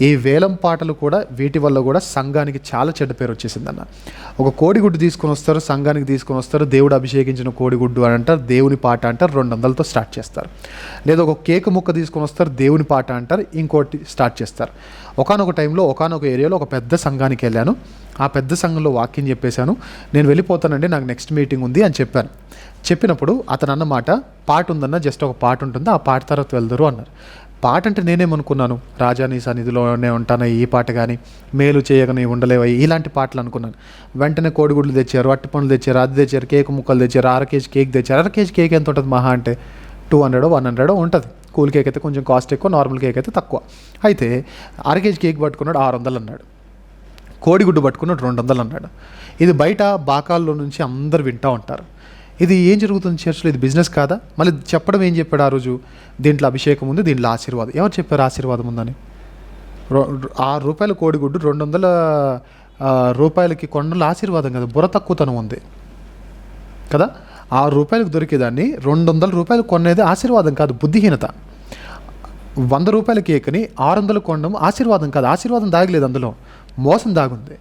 ఈ వేలం పాటలు కూడా వీటి వల్ల కూడా సంఘానికి చాలా చెడ్డ పేరు వచ్చేసిందన్న. ఒక కోడిగుడ్డు తీసుకొని వస్తారు సంఘానికి తీసుకొని వస్తారు దేవుడు అభిషేకించిన కోడిగుడ్డు అని అంటారు దేవుని పాట అంటారు రెండు వందలతో స్టార్ట్ చేస్తారు. లేదా ఒక కేక్ ముక్క తీసుకొని వస్తారు దేవుని పాట అంటారు ఇంకోటి స్టార్ట్ చేస్తారు. ఒకనొక టైంలో ఒకనొక ఏరియాలో ఒక పెద్ద సంఘానికి వెళ్ళాను. ఆ పెద్ద సంఘంలో వాక్యం చెప్పేశాను. నేను వెళ్ళిపోతానండి నాకు నెక్స్ట్ మీటింగ్ ఉంది అని చెప్పాను. చెప్పినప్పుడు అతను అన్నమాట పాట ఉందన్న జస్ట్ ఒక పాట ఉంటుంది? ఆ పాట తర్వాత వెళ్దరు అన్నారు. పాట అంటే నేనేమనుకున్నాను? రాజా నీ సన్నిధిలోనే ఉంటాను ఈ పాట కానీ మేలు చేయగని ఉండలేవు? ఇలాంటి పాటలు అనుకున్నాను. వెంటనే కోడిగుడ్లు తెచ్చారు అట్టి పండ్లు తెచ్చారు అది తెచ్చారు కేక్ ముక్కలు తెచ్చారు అర కేజీ కేక్ తెచ్చారు. అర కేజీ కేక్ ఎంత ఉంటుంది మహా అంటే? టూ హండ్రెడ్ వన్ హండ్రెడ్ ఉంటుంది. కూల్ కేక్ అయితే కొంచెం కాస్ట్ ఎక్కువ నార్మల్ కేక్ అయితే తక్కువ. అయితే అర కేజీ కేక్ పట్టుకున్నాడు ఆరు వందలు అన్నాడు. కోడిగుడ్డు పట్టుకున్నాడు రెండు వందలు అన్నాడు. ఇది బయట బాకాల్లో నుంచి అందరు వింటూ ఉంటారు. ఇది ఏం జరుగుతుంది చర్చ్లో ఇది బిజినెస్ కాదా? మళ్ళీ చెప్పడం ఏం చెప్పాడు ఆ రోజు? దీంట్లో అభిషేకం ఉంది దీంట్లో ఆశీర్వాదం. ఎవరు చెప్పారు ఆశీర్వాదం ఉందని? ఆరు రూపాయల కోడిగుడ్డు రెండు వందల రూపాయలకి కొండల ఆశీర్వాదం కదా? బుర్ర తక్కువతనం ఉంది. కదా? ఆరు రూపాయలకు దొరికేదాన్ని రెండు వందల రూపాయలు కొనేది ఆశీర్వాదం కాదు బుద్ధిహీనత. వంద రూపాయల కేక్ని ఆరు వందలు కొనడం ఆశీర్వాదం కాదు. ఆశీర్వాదం దాగలేదు అందులో. మోసం దాగుంది.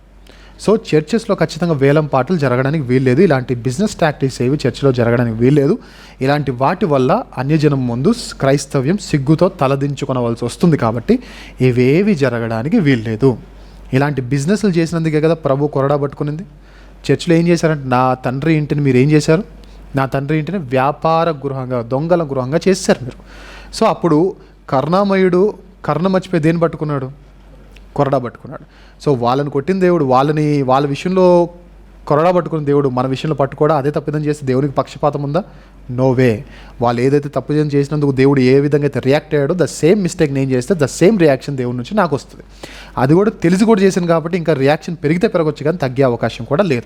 సో చర్చెస్లో ఖచ్చితంగా వేలం పాటలు జరగడానికి వీల్లేదు. ఇలాంటి బిజినెస్ టాక్టిక్స్ ఏవి చర్చిలో జరగడానికి వీల్లేదు. ఇలాంటి వాటి వల్ల అన్యజనం ముందు క్రైస్తవ్యం సిగ్గుతో తలదించుకొనవలసి వస్తుంది కాబట్టి ఇవేవి జరగడానికి వీల్లేదు. ఇలాంటి బిజినెస్లు చేసినందుకే కదా ప్రభు కొరడా పట్టుకునింది. చర్చిలో ఏం చేశారంటే నా తండ్రి ఇంటిని మీరు ఏం చేశారు? నా తండ్రి ఇంటిని వ్యాపార గృహంగా దొంగల గృహంగా చేశారు మీరు. సో అప్పుడు కర్ణామయుడు కర్ణ మర్చిపోయి దేన్ని పట్టుకున్నాడు? కొరడా పట్టుకున్నాడు. సో వాళ్ళని కొట్టిన దేవుడు వాళ్ళని వాళ్ళ విషయంలో కొరడా పట్టుకున్న దేవుడు మన విషయంలో పట్టుకోడా? అదే తప్పిదం చేసి దేవునికి పక్షపాతం ఉందా? నో వే వాళ్ళు ఏదైతే తప్పిదం చేసినందుకు దేవుడు ఏ విధంగా అయితే రియాక్ట్ అయ్యాడో ద సేమ్ మిస్టేక్ నేను చేస్తే ద సేమ్ రియాక్షన్ దేవుడి నుంచి నాకు వస్తుంది. అది కూడా తెలిసి కూడా చేశాను కాబట్టి ఇంకా రియాక్షన్ పెరిగితే పెరగచ్చు కానీ తగ్గే అవకాశం కూడా లేదు.